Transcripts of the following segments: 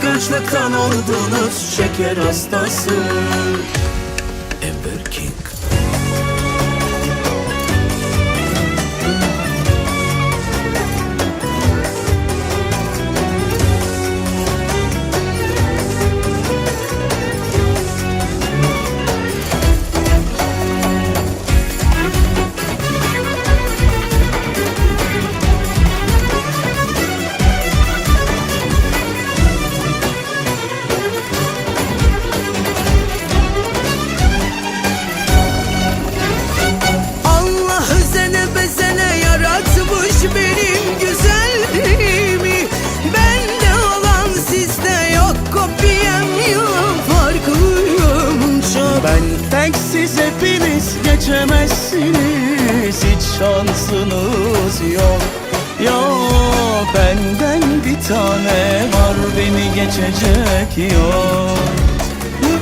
Kıskançlıktan oldunuz şeker hastası geçemezsiniz. Hiç şansınız yok. Yok benden bir tane var beni geçecek yok.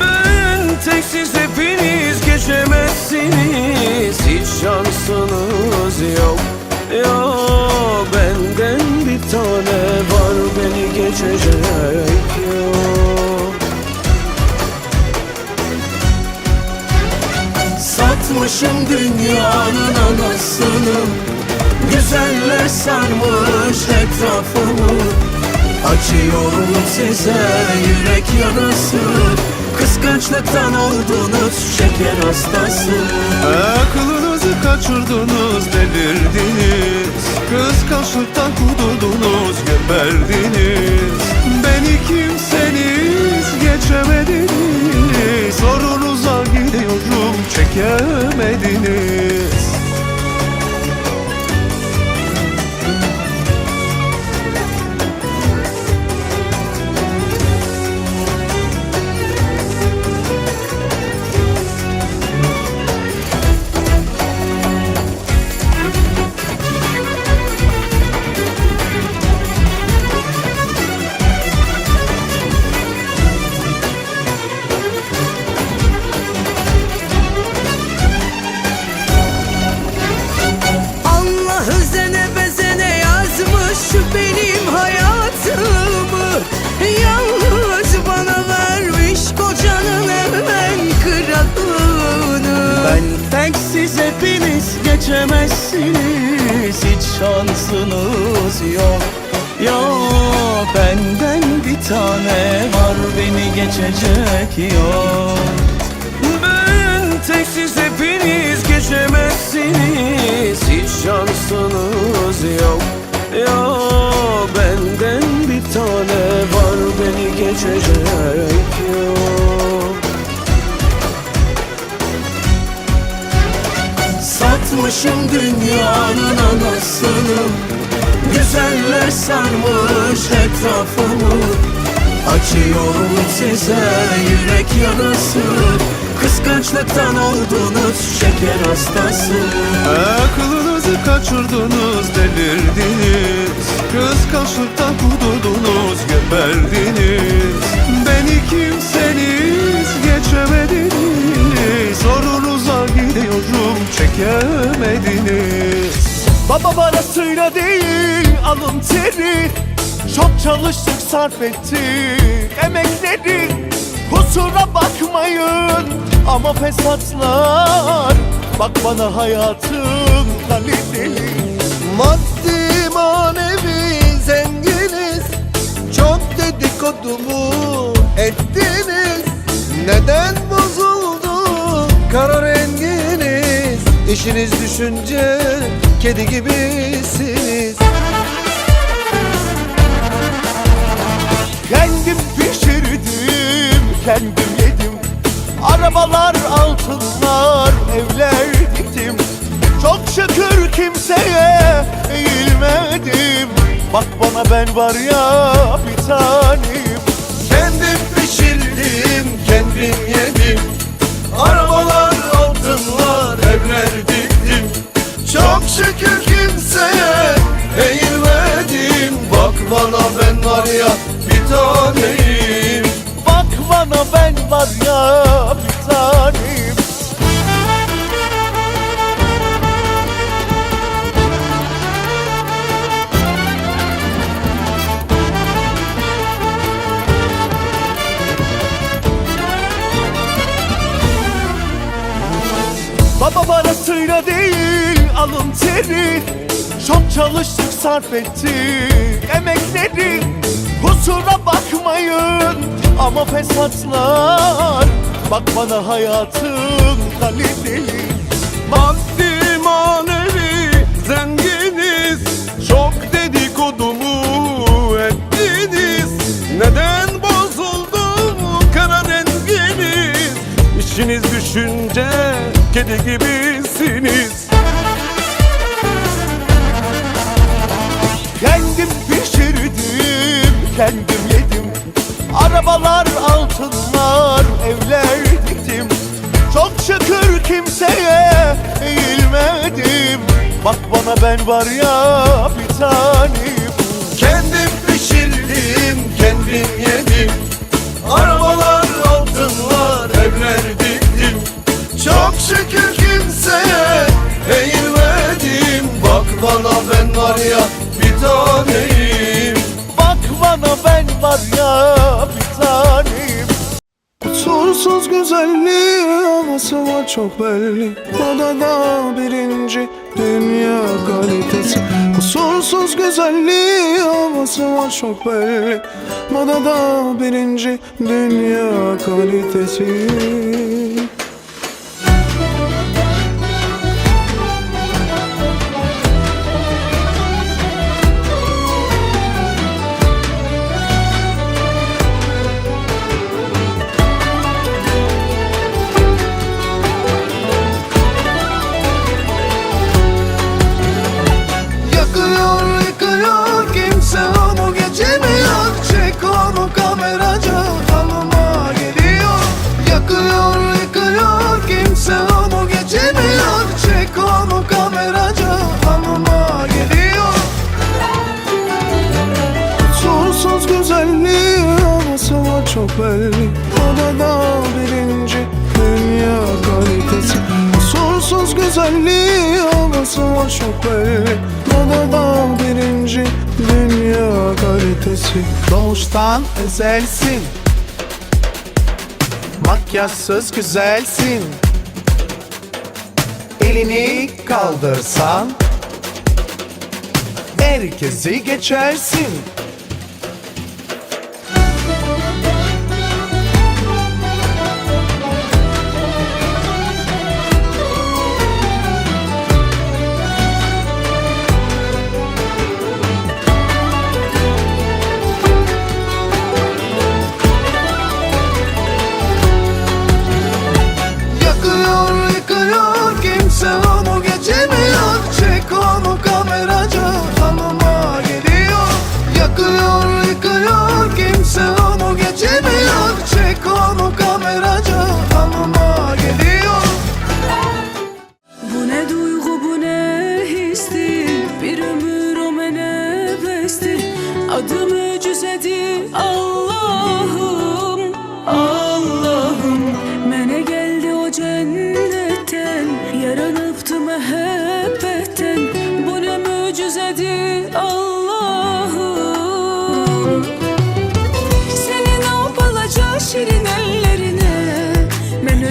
Ben tek siz hepiniz geçemezsiniz. Hiç şansınız yok. Yok benden bir tane var beni geçecek yok Satmışım dünyanın anasını. Güzeller sarmış etrafımı. Açıyorum size yürek yarası Kıskançlıktan oldunuz şeker hastası. Aklınızı kaçırdınız delirdiniz. Kıskançlıktan kudurdunuz geberdiniz Beni kimseniz geçemediniz. Sorunuza gidiyorum çekemediniz geçemezsiniz Hiç şansınız yok. Yok benden bir tane var beni geçecek yok. Ben tek siz hepiniz geçemezsiniz. Hiç şansınız yok. Yok benden bir tane var beni geçecek yok Satmışım dünyanın anasını. Güzeller sarmış etrafımı. Açıyorum size yürek yarası Kıskançlıktan oldunuz şeker hastası. Aklınızı kaçırdınız delirdiniz. Kıskançlıktan kudurdunuz geberdiniz. Beni kimseniz geçemediniz. Sorunuza gidiyorum çekemediniz Baba parasıyla değil alın teri. Çok çalıştık sarf ettik emekleri. Kusura bakmayın ama fesatlar. Bak bana hayatım kaliteli. Maddi manevi zenginiz. Çok dedikodumu ettiniz. Neden bozuldu kara renginiz İşiniz düşünce kedi gibisiniz. Kendim pişirdim, kendim yedim. Arabalar, altınlar, evler diktim. Çok şükür kimseye eğilmedim. Bak bana ben var ya bir tanem Baba parasıyla değil alın teri. Çok çalıştık sarf ettik emekleri. Kusura bakmayın ama fesatlar. Bak bana hayatın kaliteli kedi gibisiniz. Kendim pişirdim, kendim yedim. Arabalar, altınlar, evler diktim. Çok şükür kimseye eğilmedim. Bak bana ben var ya bir tanem. Kendim pişirdim, kendim yedim. Arabalar, şükür kimseye eğilmedim. Bak bana ben var ya bir taneyim. Bak bana ben var ya bir tanem Kusursuz güzelliği havası var çok belli. Modada birinci dünya kalitesi. Kusursuz güzelliği havası var çok belli. Modada birinci dünya kalitesi Güzelliği havası var çok belli birinci dünya kalitesi Doğuştan özelsin Makyajsız güzelsin. Elini kaldırsan Herkesi geçersin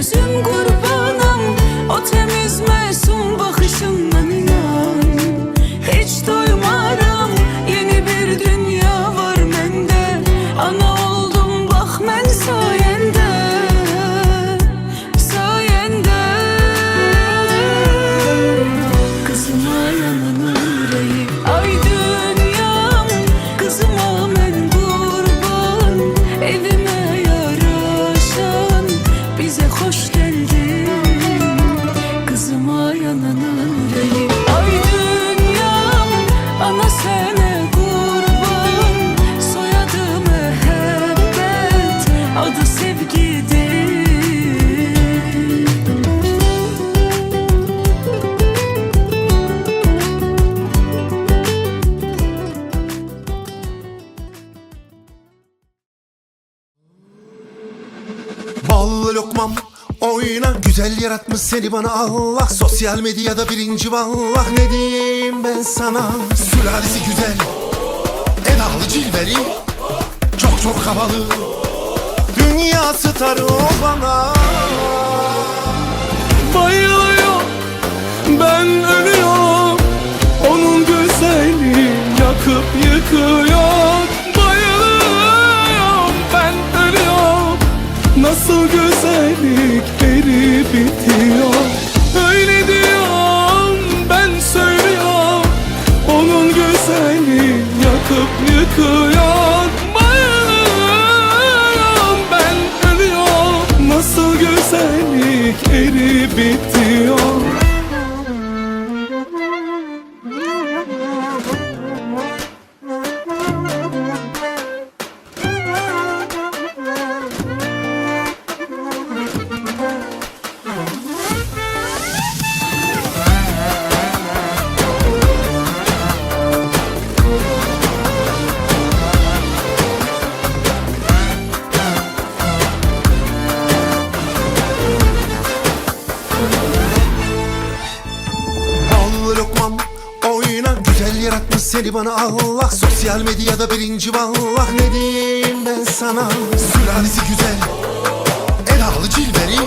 Ben özüm kurbanım O temiz yanına Güzel yaratmış seni bana Allah. Sosyal medyada birinci vallah. Ne diyeyim ben sana? Sülalesi güzel. Edalı cilveli. Çok çok havalı. Dünya starı o bana. Bayılıyor Ben ölüyorum. Onun güzeli Yakıp yıkıyor. Bayılıyorum. Ben ölüyorum. Nasıl güzel diyor Öyle diyor ben söylüyorum. Onun güzelliği yakıp yıkıyor. Medyada birinci vallah Ne diyeyim ben sana? Sülalesi güzel Edalı cilveri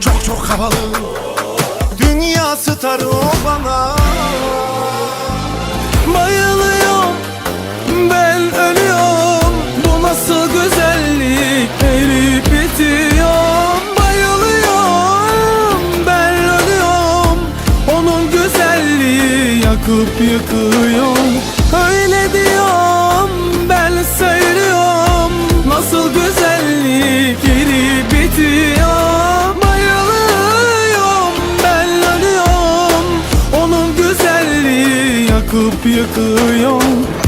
Çok çok havalı. Dünya starı o bana. Bayılıyorum ben ölüyorum. Bu nasıl güzellik erip bitiyorum Bayılıyorum ben ölüyorum. Onun güzelliği yakıp yıkıyor yakıp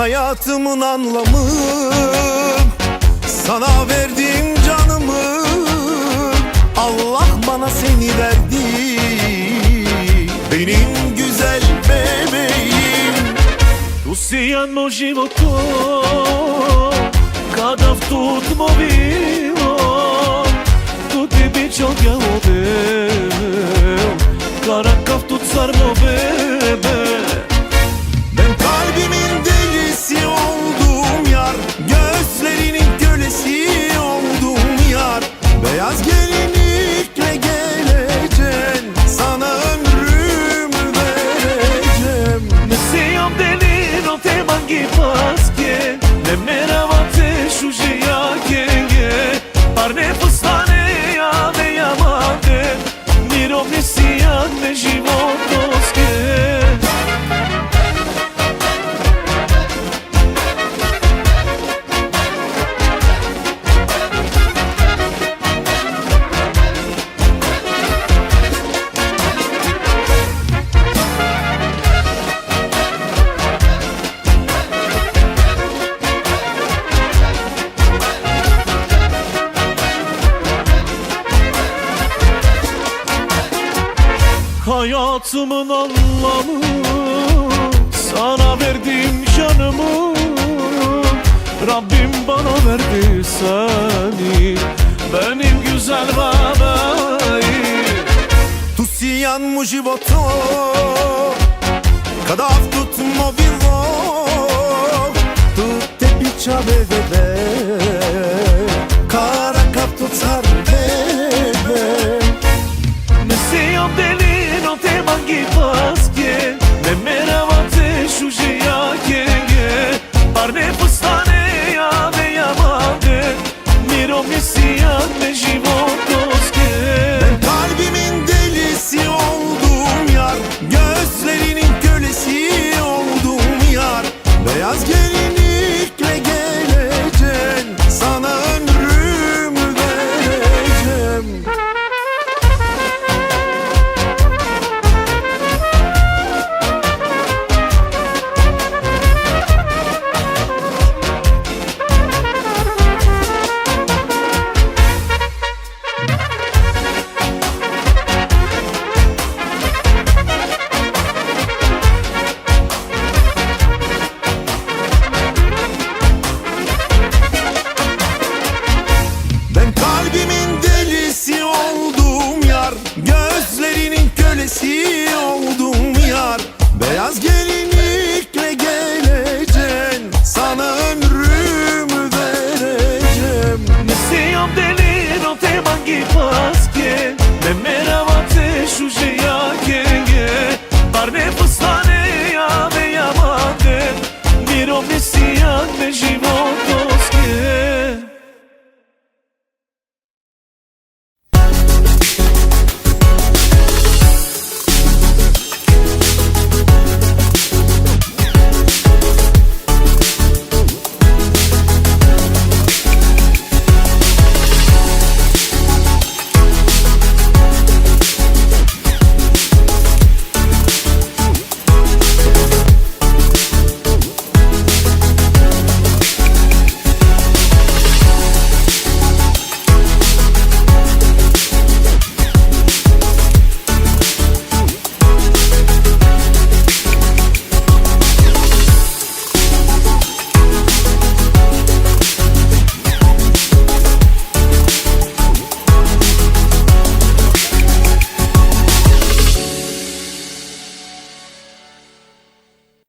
Hayatımın anlamı Sana verdiğim canımı Allah bana seni verdi. Benim güzel bebeğim Tu si hanno životu Kada v tutmo bilo Tu ti bi čovjek odeo Karakav tu carno bebe Hayatımın anlamı Sana verdiğim canımı. Rabbim bana verdi seni Benim güzel bebeğim Tu siamo životo Kada v tutmo bilo Tu te bića bebe People. People.